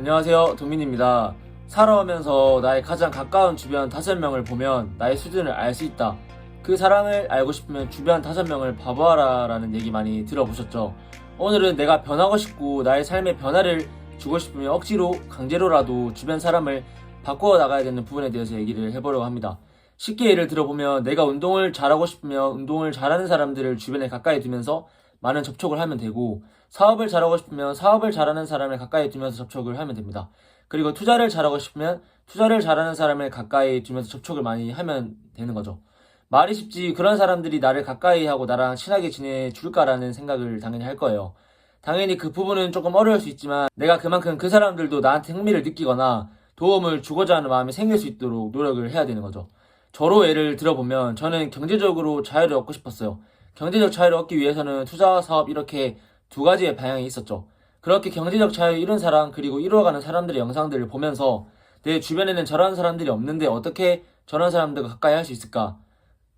안녕하세요. 도민입니다. 살아오면서 나의 가장 가까운 주변 다섯 명을 보면 나의 수준을 알 수 있다. 그 사람을 알고 싶으면 주변 다섯 명을 봐보아라 라는 얘기 많이 들어보셨죠? 오늘은 내가 변하고 싶고 나의 삶의 변화를 주고 싶으면 억지로 강제로라도 주변 사람을 바꾸어 나가야 되는 부분에 대해서 얘기를 해보려고 합니다. 쉽게 예를 들어보면 내가 운동을 잘하고 싶으면 운동을 잘하는 사람들을 주변에 가까이 두면서 많은 접촉을 하면 되고 사업을 잘하고 싶으면 사업을 잘하는 사람을 가까이 두면서 접촉을 하면 됩니다. 그리고 투자를 잘하고 싶으면 투자를 잘하는 사람을 가까이 두면서 접촉을 많이 하면 되는 거죠. 말이 쉽지 그런 사람들이 나를 가까이 하고 나랑 친하게 지내줄까라는 생각을 당연히 할 거예요. 당연히 그 부분은 조금 어려울 수 있지만 내가 그만큼 그 사람들도 나한테 흥미를 느끼거나 도움을 주고자 하는 마음이 생길 수 있도록 노력을 해야 되는 거죠. 저로 예를 들어보면 저는 경제적으로 자유를 얻고 싶었어요. 경제적 자유를 얻기 위해서는 투자와 사업 이렇게 두 가지의 방향이 있었죠. 그렇게 경제적 자유 이룬 사람 그리고 이루어가는 사람들의 영상들을 보면서 내 주변에는 저런 사람들이 없는데 어떻게 저런 사람들과 가까이 할 수 있을까?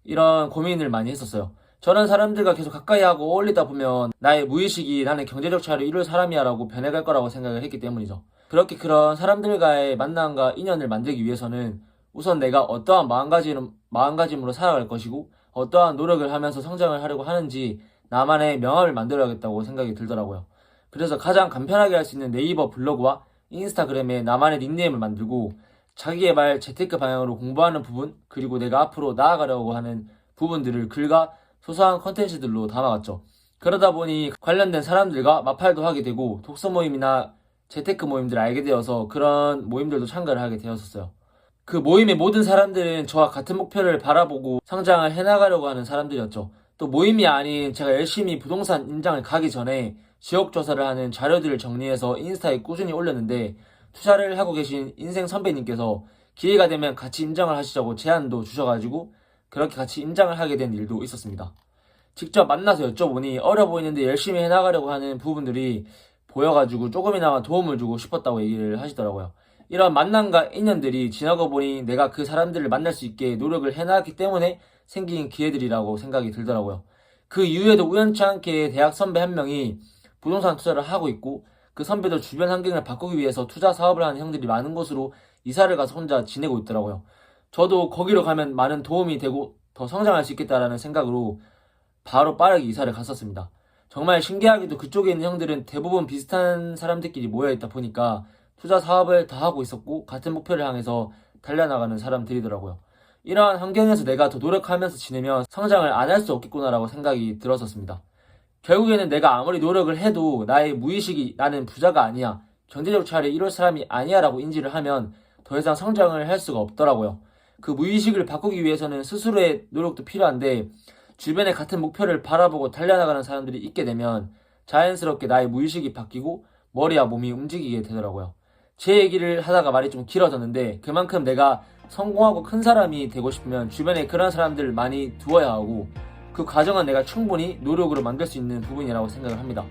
이런 고민을 많이 했었어요. 저런 사람들과 계속 가까이 하고 어울리다 보면 나의 무의식이 나는 경제적 자유를 이룰 사람이야라고 변해갈 거라고 생각을 했기 때문이죠. 그렇게 그런 사람들과의 만남과 인연을 만들기 위해서는 우선 내가 어떠한 마음가짐, 마음가짐으로 살아갈 것이고 어떠한 노력을 하면서 성장을 하려고 하는지 나만의 명함을 만들어야겠다고 생각이 들더라고요. 그래서 가장 간편하게 할 수 있는 네이버 블로그와 인스타그램에 나만의 닉네임을 만들고 자기개발 재테크 방향으로 공부하는 부분 그리고 내가 앞으로 나아가려고 하는 부분들을 글과 소소한 컨텐츠들로 담아갔죠. 그러다 보니 관련된 사람들과 마팔도 하게 되고 독서 모임이나 재테크 모임들을 알게 되어서 그런 모임들도 참가를 하게 되었었어요. 그 모임의 모든 사람들은 저와 같은 목표를 바라보고 성장을 해나가려고 하는 사람들이었죠. 또 모임이 아닌 제가 열심히 부동산 임장을 가기 전에 지역조사를 하는 자료들을 정리해서 인스타에 꾸준히 올렸는데 투자를 하고 계신 인생 선배님께서 기회가 되면 같이 임장을 하시자고 제안도 주셔가지고 그렇게 같이 임장을 하게 된 일도 있었습니다. 직접 만나서 여쭤보니 어려 보이는데 열심히 해나가려고 하는 부분들이 보여가지고 조금이나마 도움을 주고 싶었다고 얘기를 하시더라고요. 이런 만남과 인연들이 지나고 보니 내가 그 사람들을 만날 수 있게 노력을 해나갔기 때문에 생긴 기회들이라고 생각이 들더라고요. 그 이후에도 우연치 않게 대학 선배 한 명이 부동산 투자를 하고 있고 그 선배도 주변 환경을 바꾸기 위해서 투자 사업을 하는 형들이 많은 곳으로 이사를 가서 혼자 지내고 있더라고요. 저도 거기로 가면 많은 도움이 되고 더 성장할 수 있겠다라는 생각으로 바로 빠르게 이사를 갔었습니다. 정말 신기하게도 그쪽에 있는 형들은 대부분 비슷한 사람들끼리 모여있다 보니까 투자 사업을 다 하고 있었고 같은 목표를 향해서 달려나가는 사람들이더라고요. 이러한 환경에서 내가 더 노력하면서 지내면 성장을 안 할 수 없겠구나라고 생각이 들었었습니다. 결국에는 내가 아무리 노력을 해도 나의 무의식이 나는 부자가 아니야. 경제적 자유를 이룰 사람이 아니야 라고 인지를 하면 더 이상 성장을 할 수가 없더라고요. 그 무의식을 바꾸기 위해서는 스스로의 노력도 필요한데 주변에 같은 목표를 바라보고 달려나가는 사람들이 있게 되면 자연스럽게 나의 무의식이 바뀌고 머리와 몸이 움직이게 되더라고요. 제 얘기를 하다가 말이 좀 길어졌는데 그만큼 내가 성공하고 큰 사람이 되고 싶으면 주변에 그런 사람들을 많이 두어야 하고 그 과정은 내가 충분히 노력으로 만들 수 있는 부분이라고 생각을 합니다.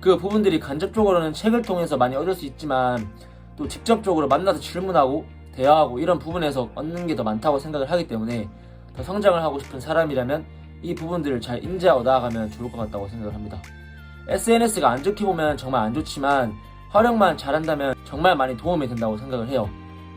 그 부분들이 간접적으로는 책을 통해서 많이 얻을 수 있지만 또 직접적으로 만나서 질문하고 대화하고 이런 부분에서 얻는 게 더 많다고 생각을 하기 때문에 더 성장을 하고 싶은 사람이라면 이 부분들을 잘 인지하고 나아가면 좋을 것 같다고 생각을 합니다. SNS가 안 좋게 보면 정말 안 좋지만 활용만 잘한다면 정말 많이 도움이 된다고 생각을 해요.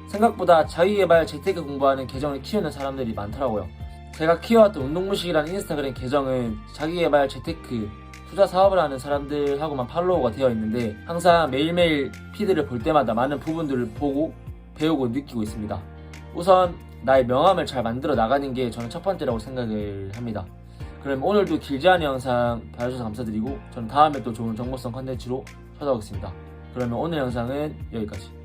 생각보다 자기개발 재테크 공부하는 계정을 키우는 사람들이 많더라고요. 제가 키워왔던 운동무식이라는 인스타그램 계정은 자기개발 재테크 투자 사업을 하는 사람들하고만 팔로워가 되어 있는데 항상 매일매일 피드를 볼 때마다 많은 부분들을 보고 배우고 느끼고 있습니다. 우선 나의 명함을 잘 만들어 나가는 게 저는 첫 번째라고 생각을 합니다. 그럼 오늘도 길지 않은 영상 봐주셔서 감사드리고 저는 다음에 또 좋은 정보성 컨텐츠로 찾아오겠습니다. 그러면 오늘 영상은 여기까지.